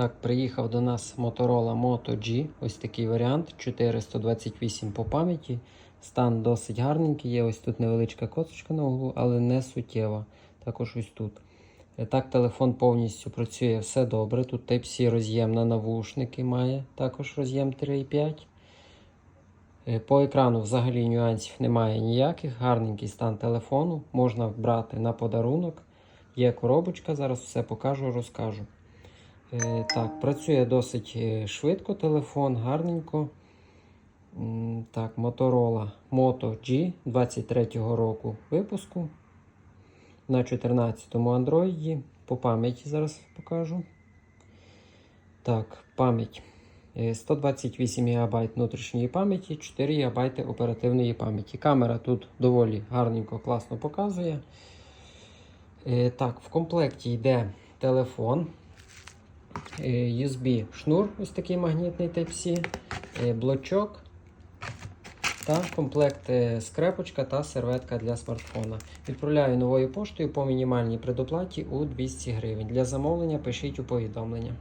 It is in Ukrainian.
Так, приїхав до нас Motorola Moto G. Ось такий варіант. 428 по пам'яті. Стан досить гарненький. Є ось тут невеличка косточка на углу, але не суттєва. Також ось тут. Е, Так, телефон повністю працює все добре. Тут Type-C роз'єм на навушники має, також роз'єм 3.5. Е, По екрану взагалі нюансів немає ніяких. Гарненький стан телефону. Можна брати на подарунок. Є коробочка, зараз все покажу, розкажу. Е, Так, працює досить е, швидко телефон, гарненько. Так, Motorola Moto G 23-го року випуску. На 14-му Android. По пам'яті зараз покажу. Так, пам'ять. Е, 128 ГБ внутрішньої пам'яті, 4 ГБ оперативної пам'яті. Камера тут доволі гарненько, класно показує. Е, Так, в комплекті йде телефон. Е, USB шнур, ось такий магнітний Type-C, е, блочок та комплект е, скрепочка та серветка для смартфона. Відправляю новою поштою по мінімальній предоплаті у 200 гривень. Для замовлення пишіть у повідомлення.